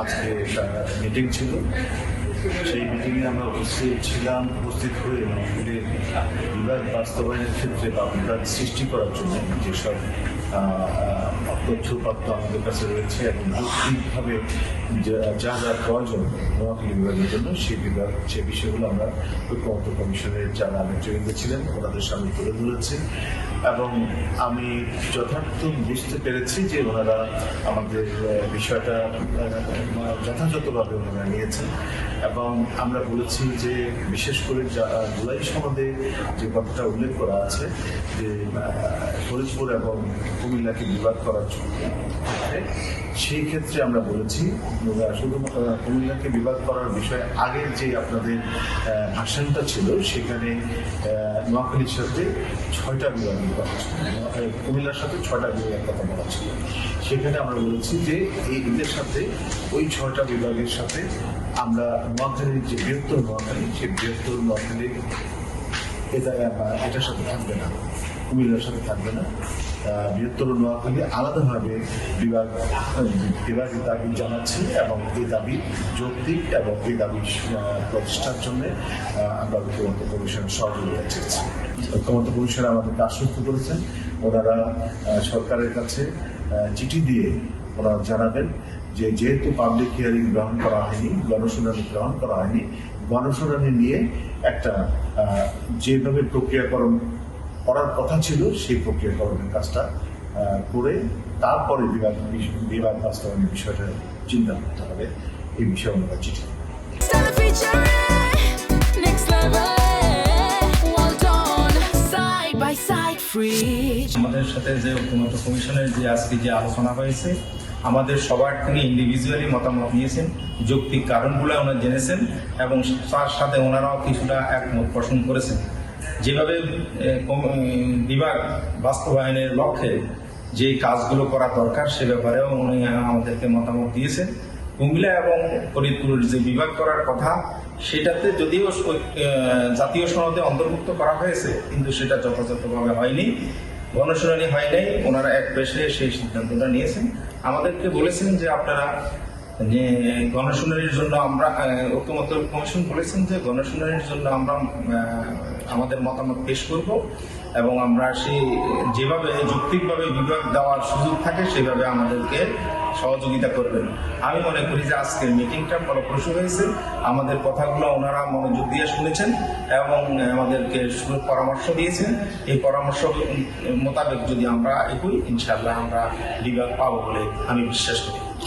আজকে মিটিং ছিল। সেই মিটিংয়ে আমরা উপস্থিত ছিলাম, উপস্থিত হয়ে মানে নদীর বিবাদ বাস্তবায়নের ক্ষেত্রে বা বিবাদ সৃষ্টি করার জন্য যেসব আহ, আহ, আমাদের কাছে রয়েছে এবং যৌক্তিকভাবে যা- যা প্রয়োজন নোয়াখালী বিভাগের জন্য সেই বিভাগ সে বিষয়গুলো আমরা ঐক্যমত কমিশনের যারা আলোচকেন্দ্র ছিলেন ওনাদের সামনে তুলে ধরেছি এবং আমি যথার্থ বুঝতে পেরেছি যে ওনারা আমাদের বিষয়টা যথাযথভাবে ওনারা নিয়েছেন। এবং আমরা বলেছি যে বিশেষ করে জুলাই সনদে যে কথাটা উল্লেখ করা আছে যে ফরিদপুর এবং কুমিল্লাকে বিভাগ করার জন্য সেই ক্ষেত্রে আমরা বলেছি শুধুমাত্র কুমিল্লাকে বিভাগ করার বিষয়ে আগের যে আপনাদের ভাষণটা ছিল, সেখানে নোয়াখালীর সাথে ছয়টা বিভাগ কুমিল্লার সাথে ছয়টা বিভাগের কথা বলা ছিল। সেখানে আমরা বলেছি যে এই এদের সাথে, ওই ছয়টা বিভাগের সাথে আমরা নোয়াখালীর যে বৃহত্তর নোয়াখালী, সেই বৃহত্তর নোয়াখালীর এটা এটার সাথে থাকবে না। কুমিল্লার সাথে থাকবে না। বৃহত্তর নোয়াখালী আলাদাভাবে বিভাগ, বিভাগের দাবি জানাচ্ছি এবং এই দাবি যৌক্তিক এবং এই দাবি প্রতিষ্ঠার জন্য আমরা ঐক্যমত কমিশনের সহযোগিতা চেয়েছি ঐক্যমত কমিশন আমাদেরকে আশ্বস্ত করেছেন। ওনারা সরকারের কাছে চিঠি দিয়ে ওনারা জানাবেন যে যেহেতু পাবলিক হিয়ারিং গ্রহণ করা হয়নি, গণশুনানি গ্রহণ করা হয়নি, গণশুনানি নিয়ে একটা যেভাবে প্রক্রিয়াকরণ করার কথা ছিল সেই প্রক্রিয়াকরণের কাজটা করে তারপরে বিভাগ বিভাগ বাস্তবায়নের বিষয়টা চিন্তা করতে হবে। এই বিষয়ে আমরা চিঠি. আমাদের সাথে যে ঐক্যমত কমিশনের যে আজকে যে আলোচনা হয়েছে আমাদের সবার থেকে ইন্ডিভিজুয়ালি মতামত নিয়েছেন যৌক্তিক কারণগুলো ওনারা জেনেছেন এবং তার সাথে ওনারাও কিছুটা একমত পোষণ করেছেন। যেভাবে বিভাগ বাস্তবায়নের লক্ষ্যে যে কাজগুলো করা দরকার সে ব্যাপারেও উনি আমাদেরকে মতামত দিয়েছেন। কুমিল্লা এবং ফরিদপুরের যে বিভাগ করার কথা, সেটাতে যদিও জাতীয় সনদে অন্তর্ভুক্ত করা হয়েছে, কিন্তু সেটা যথাযথভাবে হয়নি গণশুনানি হয় নাই, ওনারা এক পেশে সেই সিদ্ধান্তটা নিয়েছেন। আমাদেরকে বলেছেন যে আপনারা যে গণশুনানির জন্য আমরা ঐক্যমত কমিশন বলেছেন যে গণশুনানির জন্য আমরা আমাদের মতামত পেশ করব এবং আমরা সেই, যেভাবে যৌক্তিকভাবে বিভাগ দেওয়ার সুযোগ থাকে সেভাবে আমাদেরকে সহযোগিতা করবেন। আমি মনে করি যে আজকের মিটিংটা ফলপ্রসূ হয়েছে। আমাদের কথাগুলো ওনারা মনোযোগ দিয়ে শুনেছেন এবং আমাদেরকে পরামর্শ দিয়েছেন। এই পরামর্শ মোতাবেক যদি আমরা এগোই ইনশাল্লাহ আমরা বিভাগ পাবো বলে আমি বিশ্বাস করি।